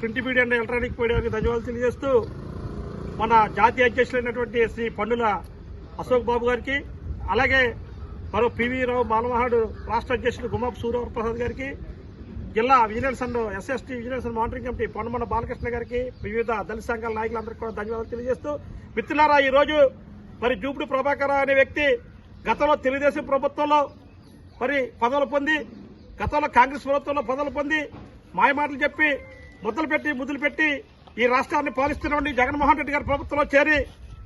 Print media and electronic మీడియాకి ధన్యవాదాలు తెలియజేస్తూ మన జాతీయ అధ్యక్షులైనటువంటి శ్రీ పండుల అశోక్ బాబు గారికి అలాగే మరో పివి రావు బాలమహాడు రాష్ట్ర అధ్యక్షుడు గుమ్మపు సూర్యవర ప్రసాద్ గారికి జిల్లా vigilance and SST vigilance and monitoring committee Ponnamanna Balakrishna గారికి వివిధ దళిత సంఘాల నాయకులందరికీ కూడా ధన్యవాదాలు తెలియజేస్తూ మిత్రులారా ఈ రోజు మరి జూపుడు ప్రభాకర్ అనే వ్యక్తి గతంలో తెలుగుదేశం ప్రభుత్వంలో మరి పదవులు పొంది గతంలో కాంగ్రెస్ ప్రభుత్వంలో పదవులు పొంది మాయమాటలు చెప్పి ముద్దలు పెట్టి ముద్దులు పెట్టి ఈ రాష్ట్రాన్ని పాలిస్తున్న జగన్మోహన్ రెడ్డి గారి ప్రభుత్వంలో చేరి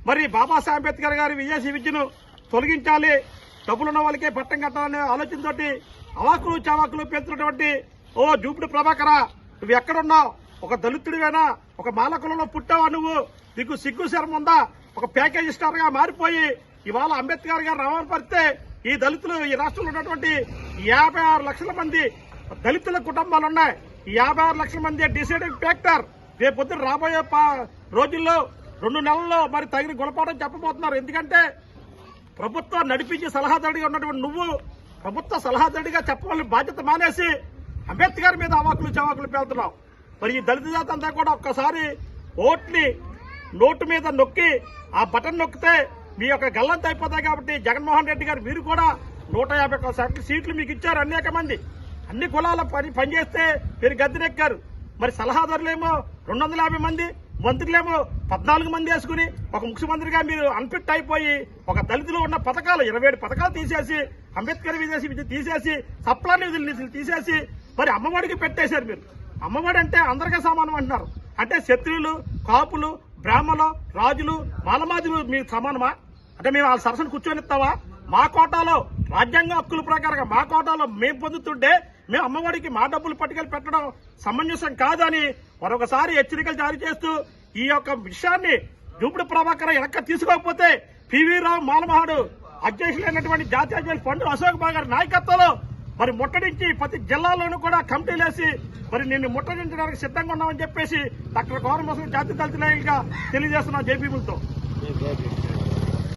మరి బాబాసాహెబ్ అంబేద్కర్ గారి విదేశీ విద్యను తొలగించాలి డబ్బులున్న వాళ్ళకే పట్టం కట్టాలనే ఆలోచనతోటి అవాకులు చవాకులు పెంచినటువంటి ఓ జూపుడు ప్రభాకరా నువ్వు ఎక్కడున్నావు? ఒక దళితుడివేనా? ఒక మాలకులలో పుట్టావా నువ్వు? నీకు సిగ్గు శరం ఉందా? ఒక ప్యాకేజ్ స్టార్గా మారిపోయి ఇవాళ అంబేద్కర్ గారు రావణపరిస్తే ఈ దళితులు ఈ రాష్ట్రంలో ఉన్నటువంటి యాభై ఆరు లక్షల మంది దళితుల కుటుంబాలు ఉన్నాయి యాభై ఆరు లక్షల మంది డిసైడింగ్ ఫ్యాక్టర్ రేపు పొద్దున రాబోయే రోజుల్లో రెండు నెలల్లో మరి తగిన గుణపాఠం చెప్పబోతున్నారు. ఎందుకంటే ప్రభుత్వం నడిపించి సలహాదారుడిగా ఉన్నటువంటి నువ్వు ప్రభుత్వ సలహాదారుడిగా చెప్పవలసిన బాధ్యత మానేసి అంబేద్కర్ మీద అవాకులు చవాకులు పేలుతున్నావు. మరి ఈ దళిత జాతి అంతా కూడా ఒక్కసారి ఓట్ని నోటు మీద నొక్కి ఆ బటన్ నొక్కితే మీ యొక్క గల్లంత అయిపోతాయి కాబట్టి జగన్మోహన్ రెడ్డి గారు మీరు కూడా నూట యాభై ఒక్క సీట్లు మీకు ఇచ్చారు అనేక మంది. అన్ని కులాల పని పనిచేస్తే మీరు గద్దెనెక్కారు. మరి సలహాదారులేమో రెండు వందల యాభై మంది మంత్రులేమో పద్నాలుగు మంది వేసుకుని ఒక ముఖ్యమంత్రిగా మీరు అన్ఫిట్ అయిపోయి ఒక దళితులు ఉన్న పథకాలు ఇరవై ఏడు పథకాలు తీసేసి అంబేద్కర్ విదేశీ విద్య తీసేసి సప్లా నిధులు నిధులు తీసేసి మరి అమ్మఒడికి పెట్టేశారు మీరు. అమ్మఒడి అంటే అందరికీ సమానం అంటున్నారు. అంటే క్షత్రియులు కాపులు బ్రాహ్మణులు రాజులు మాలమాజులు మీకు సమానమా? అంటే మేము వాళ్ళ సరసన కూర్చొనిస్తావా మా కోటాలో రాజ్యాంగ హక్కుల ప్రకారంగా మా కోటాలో మేము పొందుతుంటే మేము అమ్మఒడికి మా డబ్బులు పట్టుకెళ్ళి పెట్టడం సమంజసం కాదని మరొకసారి హెచ్చరికలు జారీ చేస్తూ ఈ యొక్క విషయాన్ని దూపుడు ప్రభాకర్ వెనక తీసుకోకపోతే పివి రావు మాలమహాడు అధ్యక్షులైనటువంటి జాతీయ అధ్యక్షులు పండు అశోక్ బాబు గారి నాయకత్వంలో మరి ముట్టడించి ప్రతి జిల్లాలోనూ కూడా కమిటీలు వేసి మరి నిన్ను ముట్టడించడానికి సిద్ధంగా ఉన్నామని చెప్పేసి డాక్టర్ గౌరవ జాతీయ దళితులుగా తెలియజేస్తున్నాం జేపీలతో